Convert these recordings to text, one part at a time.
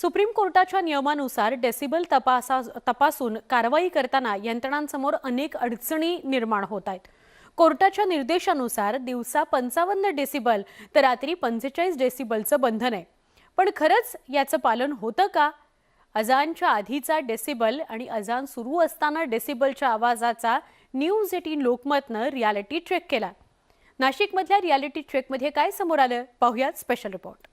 Supreme कोर्टाच्या नियमानुसार decibel तपासा तपासून कारवाई करताना यंत्रणांसमोर अनेक अडचणी निर्माण होत आहेत. कोर्टाच्या निर्देशानुसार दिवसा पंचावन्न डेसिबल तर रात्री पंचेचाळीस डेसिबलचं बंधन आहे. पण खरंच याचं पालन होतं का? अजानच्या आधीचा डेसिबल आणि अजान सुरू असताना डेसिबलच्या आवाजाचा न्यूज एटीन लोकमतनं रियालिटी चेक केला. नाशिकमधल्या रियालिटी चेकमध्ये काय समोर आलं? पाहुयात स्पेशल रिपोर्ट.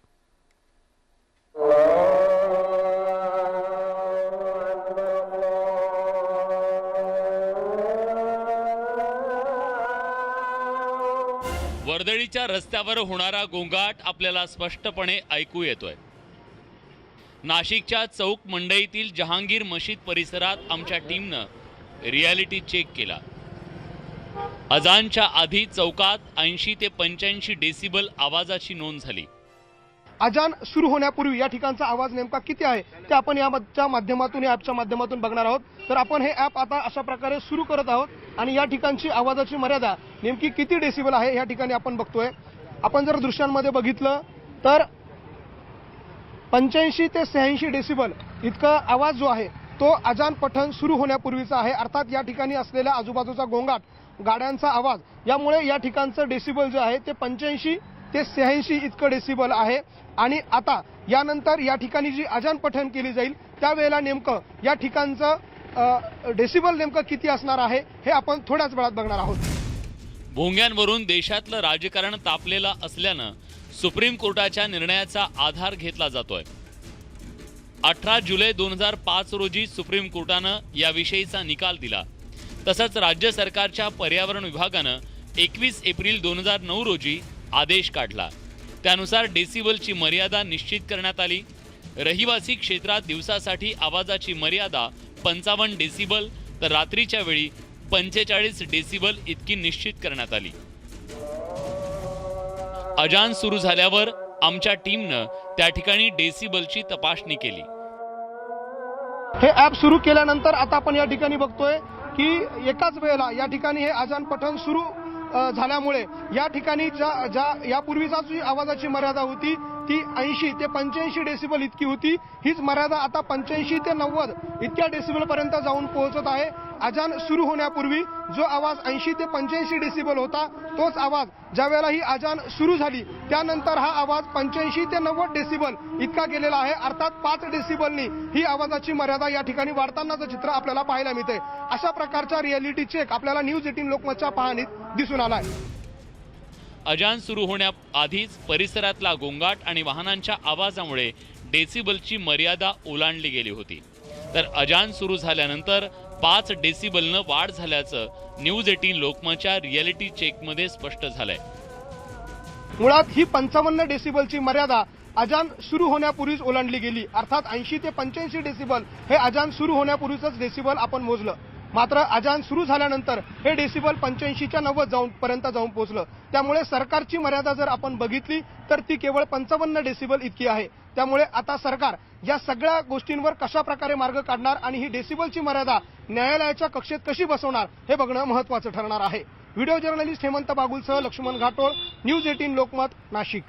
वर्दळीच्या रस्त्यावर होणारा गोंगाट आपल्याला स्पष्टपणे ऐकू येतोय. नाशिकच्या चौक मंडईतील जहांगीर मशीद परिसरात आमच्या टीमनं रियालिटी चेक केला. अजानच्या आधी चौकात ऐंशी ते पंच्याऐंशी डेसिबल आवाजाची नोंद झाली. अजान सुरू होण्यापूर्वी या ठिकाणचा आवाज नेमका किती आहे ते आपण याच्या माध्यमातून या ॲपच्या माध्यमातून बघणार आहोत. तर आपण हे ॲप आता अशा प्रकारे सुरू करत आहोत आणि या ठिकाणची आवाजाची मर्यादा नेमकी किती डेसिबल आहे या ठिकाणी आपण बघतोय. आपण जर दृश्यांमध्ये बघितलं तर पंच्याऐंशी ते शहाऐंशी डेसिबल इतका आवाज जो आहे तो अजान पठण सुरू होण्यापूर्वीचा आहे. अर्थात या ठिकाणी असलेल्या आजूबाजूचा गोंगाट गाड्यांचा आवाज यामुळे या ठिकाणचं डेसिबल जे आहे ते पंच्याऐंशी ते शहाऐंशी इतकं डेसिबल आहे. आणि आता यानंतर या ठिकाणी जी अजान पठण केली जाईल त्यावेळेला नेमकं या ठिकाणचं डेसिबल नेमकं किती असणार आहे हे आपण थोड्याच वेळात बघणार आहोत. भोंग्यांवरून देशातलं राजकारण तापलेलं असल्यानं सुप्रीम कोर्टाच्या निर्णयाचा आधार घेतला जातोय. अठरा जुलै दोन हजार पाच रोजी सुप्रीम कोर्टानं याविषयीचा निकाल दिला. तसंच राज्य सरकारच्या पर्यावरण विभागानं एकवीस एप्रिल दोन हजार नऊ रोजी आदेश काढला. त्यानुसार डेसिबलची मर्यादा निश्चित करण्यात आली. रहिवासी क्षेत्रात दिवसासाठी आवाजाची मर्यादा पंचावन्न डेसिबल तर रात्रीच्या वेळी पंचेचाळीस डेसिबल इतकी निश्चित करण्यात आली. अजान सुरू झाल्यावर आमच्या टीमनं त्या ठिकाणी डेसिबलची तपासणी केली. हे ॲप सुरू केल्यानंतर आता आपण या ठिकाणी बघतोय की एकाच वेळेला या ठिकाणी हे अजान पठण सुरू झाल्यामुळे या ठिकाणी ज्या ज्या यापूर्वीचा जी आवाजाची मर्यादा होती ती ऐंशी ते पंच्याऐंशी डेसिबल इतकी होती. हीच मर्यादा आता पंच्याऐंशी ते नव्वद इतक्या डेसिबल पर्यंत जाऊन पोहोचत आहे. अजान सुरू होण्यापूर्वी जो आवाज ऐंशी ते पंच्याऐंशी डेसिबल होता तोच आवाज ज्यावेळेला ही अजान सुरू झाली त्यानंतर हा आवाज पंच्याऐंशी ते नव्वद डेसिबल इतका गेलेला आहे. अर्थात पाच डेसिबलनी ही आवाजाची मर्यादा या ठिकाणी वाढतानाचं चित्र आपल्याला पाहायला मिळते. अशा प्रकारचा रियालिटी चेक आपल्याला न्यूज एटीन लोकमतच्या पाहणीत दिसून आलाय. अजान सुरू होण्याआधीच परिसरातला गोंगाट आणि वाहनांच्या आवाजामुळे डेसिबलची मर्यादा ओलांडली गेली होती. तर अजान सुरू झाल्यानंतर पाच डेसिबलनं वाढ झाल्याचं न्यूज एटीन लोकमतच्या रियालिटी चेकमध्ये स्पष्ट झालंय. मुळात ही पंचावन्न डेसिबलची मर्यादा अजान सुरू होण्यापूर्वीच ओलांडली गेली. अर्थात ऐंशी ते पंच्याऐंशी डेसिबल हे अजान सुरू होण्यापूर्वीच डेसिबल आपण मोजलं. मात्र अजान सुरू झाल्यानंतर हे डेसिबल पंच्याऐंशीच्या नव्वद जाऊन पर्यंत जाऊन पोहोचलं त्यामुळे सरकारची मर्यादा जर आपण बघितली तर ती केवळ पंचावन्न डेसिबल इतकी आहे. त्यामुळे आता सरकार या सगळ्या गोष्टींवर कशा प्रकारे मार्ग काढणार आणि ही डेसिबलची मर्यादा न्यायालयाच्या कक्षेत कशी बसवणार हे बघणं महत्वाचं ठरणार आहे. व्हिडिओ जर्नलिस्ट हेमंत बागुलसह लक्ष्मण घाटोळ न्यूज एटीन लोकमत नाशिक.